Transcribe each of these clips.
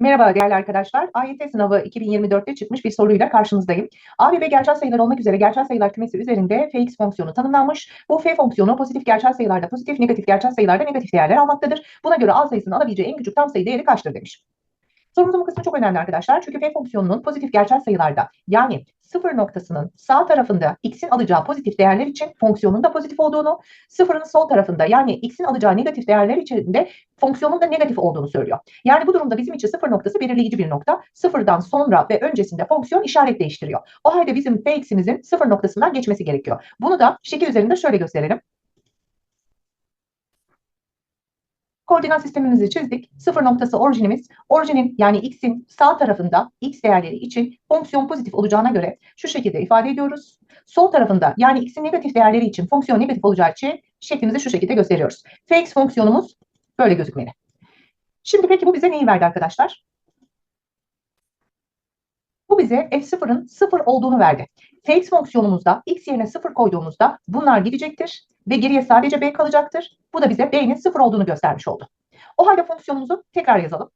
Merhaba değerli arkadaşlar. AYT sınavı 2024'te çıkmış bir soruyla karşınızdayım. A ve B gerçel sayılar olmak üzere gerçel sayılar kümesi üzerinde fx fonksiyonu tanımlanmış. Bu f fonksiyonu pozitif gerçel sayılarda pozitif, negatif gerçel sayılarda negatif değerler almaktadır. Buna göre A sayısının alabileceği en küçük tam sayı değeri kaçtır demiş. Sorumuzun bu kısmı çok önemli arkadaşlar. Çünkü f fonksiyonunun pozitif gerçel sayılarda yani sıfır noktasının sağ tarafında x'in alacağı pozitif değerler için fonksiyonun da pozitif olduğunu, sıfırın sol tarafında yani x'in alacağı negatif değerler için de fonksiyonun da negatif olduğunu söylüyor. Yani bu durumda bizim için sıfır noktası belirleyici bir nokta. Sıfırdan sonra ve öncesinde fonksiyon işaret değiştiriyor. O halde bizim fx'imizin sıfır noktasından geçmesi gerekiyor. Bunu da şekil üzerinde şöyle gösterelim. Koordinat sistemimizi çizdik. Sıfır noktası orijinimiz. Orijinin yani x'in sağ tarafında x değerleri için fonksiyon pozitif olacağına göre şu şekilde ifade ediyoruz. Sol tarafında yani x'in negatif değerleri için fonksiyon negatif olacağı için şeklimizi şu şekilde gösteriyoruz. fx fonksiyonumuz böyle gözükmeli. Şimdi peki bu bize neyi verdi arkadaşlar? Bu bize f0'ın 0 olduğunu verdi. fx fonksiyonumuzda x yerine 0 koyduğumuzda bunlar gidecektir ve geriye sadece b kalacaktır. Bu da bize b'nin 0 olduğunu göstermiş oldu. O halde fonksiyonumuzu tekrar yazalım.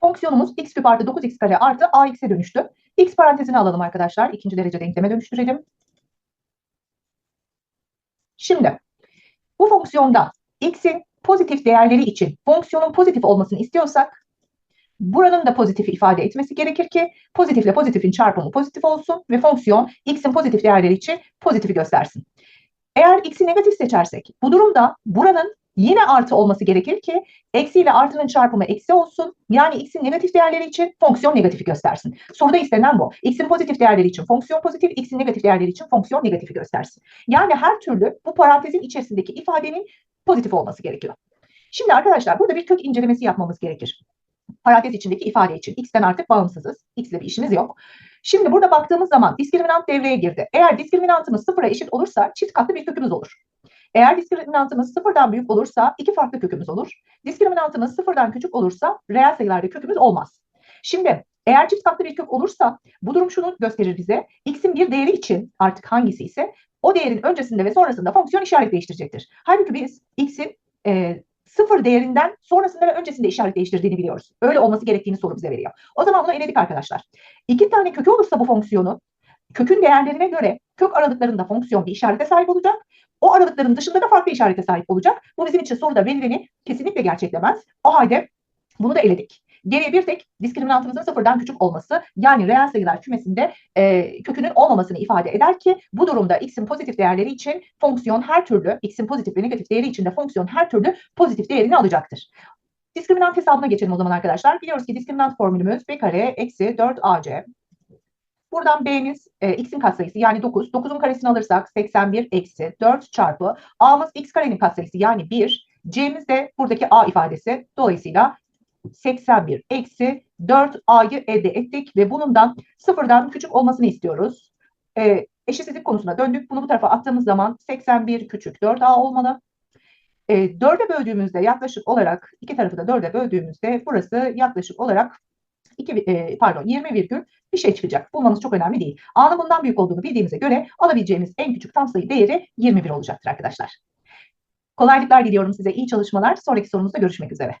Fonksiyonumuz x küp artı 9x kare artı ax'e dönüştü. x parantezini alalım arkadaşlar. İkinci derece denkleme dönüştürelim. Şimdi bu fonksiyonda x'in pozitif değerleri için fonksiyonun pozitif olmasını istiyorsak Buranın da pozitif ifade etmesi gerekir ki pozitifle pozitifin çarpımı pozitif olsun ve fonksiyon x'in pozitif değerleri için pozitifi göstersin. Eğer x'i negatif seçersek bu durumda buranın yine artı olması gerekir ki eksi ile artının çarpımı eksi olsun. Yani x'in negatif değerleri için fonksiyon negatifi göstersin. Soruda istenen bu. x'in pozitif değerleri için fonksiyon pozitif, x'in negatif değerleri için fonksiyon negatifi göstersin. Yani her türlü bu parantezin içerisindeki ifadenin pozitif olması gerekiyor. Şimdi arkadaşlar burada bir kök incelemesi yapmamız gerekir parantez içindeki ifade için. X'ten artık bağımsızız. X ile bir işimiz yok. Şimdi burada baktığımız zaman diskriminant devreye girdi. Eğer diskriminantımız sıfıra eşit olursa çift katlı bir kökümüz olur. Eğer diskriminantımız sıfırdan büyük olursa iki farklı kökümüz olur. Diskriminantımız sıfırdan küçük olursa reel sayılarda kökümüz olmaz. Şimdi eğer çift katlı bir kök olursa bu durum şunu gösterir bize. X'in bir değeri için artık hangisi ise o değerin öncesinde ve sonrasında fonksiyon işaret değiştirecektir. Halbuki biz X'in e, sıfır değerinden sonrasında ve öncesinde işaret değiştirdiğini biliyoruz. Öyle olması gerektiğini soru bize veriyor. O zaman bunu eledik arkadaşlar. İki tane kökü olursa bu fonksiyonu kökün değerlerine göre kök aralıklarında fonksiyon bir işarete sahip olacak. O aralıkların dışında da farklı işarete sahip olacak. Bu bizim için soruda verileni kesinlikle gerçeklemez. O halde bunu da eledik. Geriye bir tek diskriminantımızın sıfırdan küçük olması yani reel sayılar kümesinde e, kökünün olmamasını ifade eder ki bu durumda x'in pozitif değerleri için fonksiyon her türlü x'in pozitif ve negatif değeri için de fonksiyon her türlü pozitif değerini alacaktır. Diskriminant hesabına geçelim o zaman arkadaşlar. Biliyoruz ki diskriminant formülümüz b kare eksi 4ac. Buradan b'miz e, x'in katsayısı yani 9. 9'un karesini alırsak 81 eksi 4 çarpı a'mız x karenin katsayısı yani 1. c'miz de buradaki a ifadesi. Dolayısıyla 81 eksi 4a'yı elde ettik ve bundan sıfırdan küçük olmasını istiyoruz. E, eşitsizlik konusuna döndük. Bunu bu tarafa attığımız zaman 81 küçük 4a olmalı. E, 4'e böldüğümüzde yaklaşık olarak iki tarafı da 4'e böldüğümüzde burası yaklaşık olarak 2 e, pardon 20 virgül bir şey çıkacak. Bulmamız çok önemli değil. A'nın bundan büyük olduğunu bildiğimize göre alabileceğimiz en küçük tam sayı değeri 21 olacaktır arkadaşlar. Kolaylıklar diliyorum size. İyi çalışmalar. Sonraki sorumuzda görüşmek üzere.